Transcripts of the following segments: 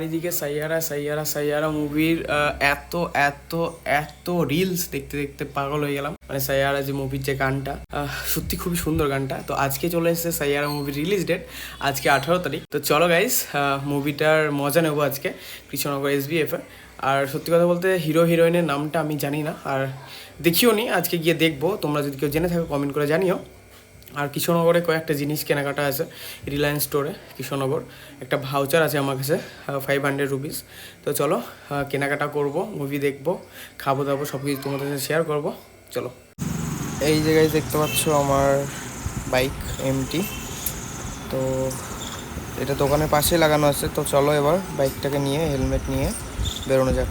চারিদিকে সাইয়ারা সাইয়ারা সাইয়ারা মুভির এত এত এত রিলস দেখতে দেখতে পাগল হয়ে গেলাম। মানে সাইয়ারা যে মুভির যে গানটা সত্যি খুবই সুন্দর গানটা। তো আজকে চলে এসেছে সাইয়ারা মুভির রিলিজ ডেট আজকে আঠারো তারিখ। তো চলো গাইস মুভিটার মজা নেব আজকে কৃষ্ণনগর এস এ আর সত্যি কথা বলতে হিরো হিরোইনের নামটা আমি জানি না, আর দেখিও নি আজকে গিয়ে দেখব। তোমরা যদি কেউ জেনে থাকো কমেন্ট করে জানিও। আর কৃষ্ণনগরে কয়েকটা জিনিস কেনাকাটা আছে রিলায়েন্স স্টোরে কৃষ্ণনগর একটা ভাউচার আছে আমার কাছে ফাইভ হান্ড্রেড রুপিস তো চলো কেনাকাটা করব মুভি দেখব, খাব দাবো সব কিছু তোমাদের সাথে শেয়ার করব। চলো। এই জায়গায় দেখতে পাচ্ছ আমার বাইক এমটি তো এটা দোকানের পাশে লাগানো আছে। তো চলো এবার বাইকটাকে নিয়ে হেলমেট নিয়ে বেরোনো যাক।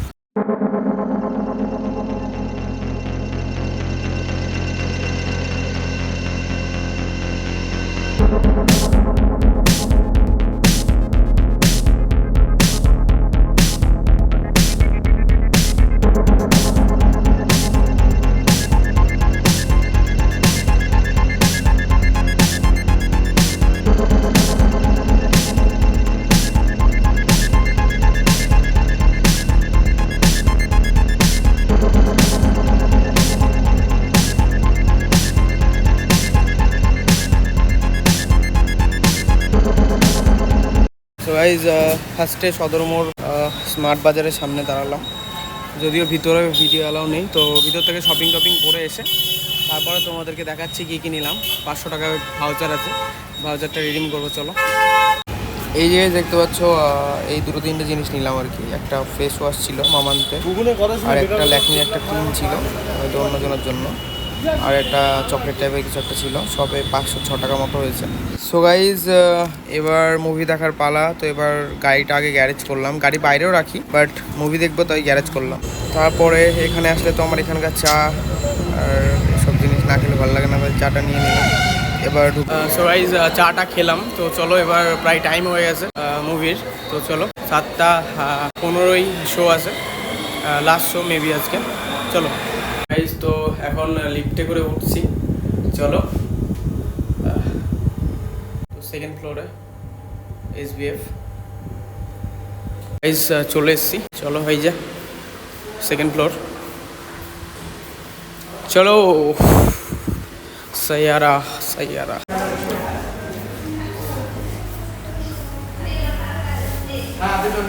সো গাইজ ফার্স্টে সদর মোড় স্মার্ট বাজারের সামনে দাঁড়ালাম। যদিও ভিতরে ভিডিও অ্যালাউ নেই তো ভিতর থেকে শপিং টপিং করে এসে তারপরে তোমাদেরকে দেখাচ্ছি কী কী নিলাম। পাঁচশো টাকা ভাউচার আছে ভাউচারটা রিডিম করব চলো। এই যে দেখতে পাচ্ছ এই দুটো তিনটে জিনিস নিলাম আর কি। একটা ফেস ওয়াশ ছিল মামান্তে আর একটা ল্যাকমির একটা ক্রিম ছিল হয়তো অন্যজনের জন্য। আর একটা চকলেট টাইপের কিছু একটা ছিল, সবে পাঁচশো, ছ টাকা মতো হয়েছে। সো গাইজ এবার মুভি দেখার পালা, তো এবার গাড়িটা আগে গ্যারেজ করলাম। গাড়ি বাইরেও রাখি বাট মুভি দেখব, তাই গ্যারেজ করলাম। তারপরে এখানে আসলে তো আমার এখানকার চা আর সব জিনিস না খেলে ভালো লাগে না চাটা নিয়ে নিলাম। এবার সো গাইজ চাটা খেলাম। তো চলো, এবার প্রায় টাইম হয়ে গেছে মুভির তো চলো, সাতটা পনেরোই শো আছে লাস্ট শো মেবি আজকে। চলো। গাইজ তো এখন লিফটে করে উঠছি। চলো। তো সেকেন্ড ফ্লোরে এস বি এফ গাইজ চলে এসছি। চলো, হয়ে যা সেকেন্ড ফ্লোর চলো। সৈয়ারা সৈয়ারা গাইজ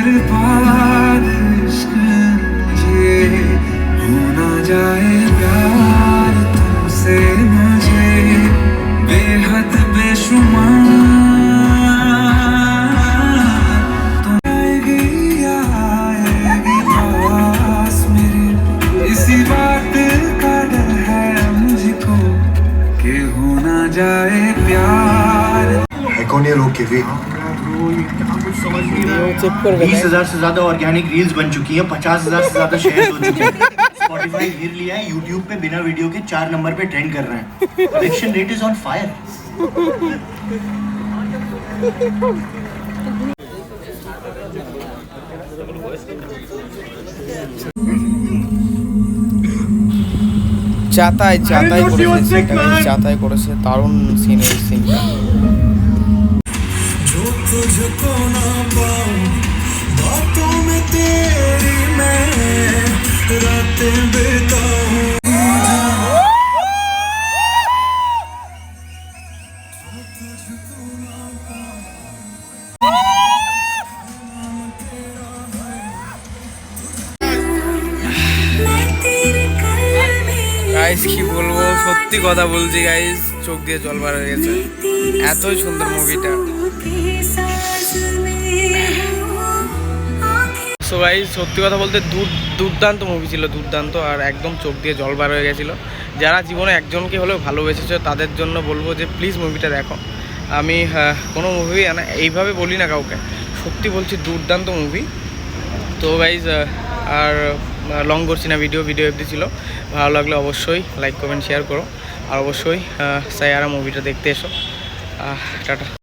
बर्बाद इश्क मुझे हो जाए प्यार तुमसे मुझे। बेहद बेशुमार बात का डर है मुझको कि हो जाए प्यार। है कौन ये लोग के वे চেক করবে बीस हजार से ज्यादा ऑर्गेनिक रील्स बन चुकी हैं पचास हजार से ज्यादा शेयर हो चुके हैं स्पॉटिफाई गिर लिया है यूट्यूब पे बिना वीडियो के चार नंबर पे ट्रेंड कर रहे हैं collection rate is on fire চাতায় চাতায় করেছে সেটা চাতায় করেছে দারুণ সিন এই সিনটা जो तुझको ना पाऊं बातों में तेरी मैं रातें बिताऊं গাইস কি বলবো সত্যি কথা বলছি গাইস চোখ দিয়ে জল বার হয়ে গেছে এতই সুন্দর মুভিটা সো গাইস, সত্যি কথা বলতে দূর, দুর্দান্ত মুভি ছিল, দুর্দান্ত, আর একদম চোখ দিয়ে জল বার হয়ে গেছিল। যারা জীবনে একজনকে হলেও ভালোবেসেছে, তাদের জন্য বলব যে প্লিজ মুভিটা দেখো। আমি কোনো মুভি না এইভাবে বলি না কাউকে। সত্যি বলছি, দুর্দান্ত মুভি তো গাইজ আর লং করছি না ভিডিও ভিডিও এফডি ছিল। ভালো লাগলে অবশ্যই লাইক কমেন্ট শেয়ার করো। আর অবশ্যই সায়ারা মুভিটা দেখতে এসো। টাটা।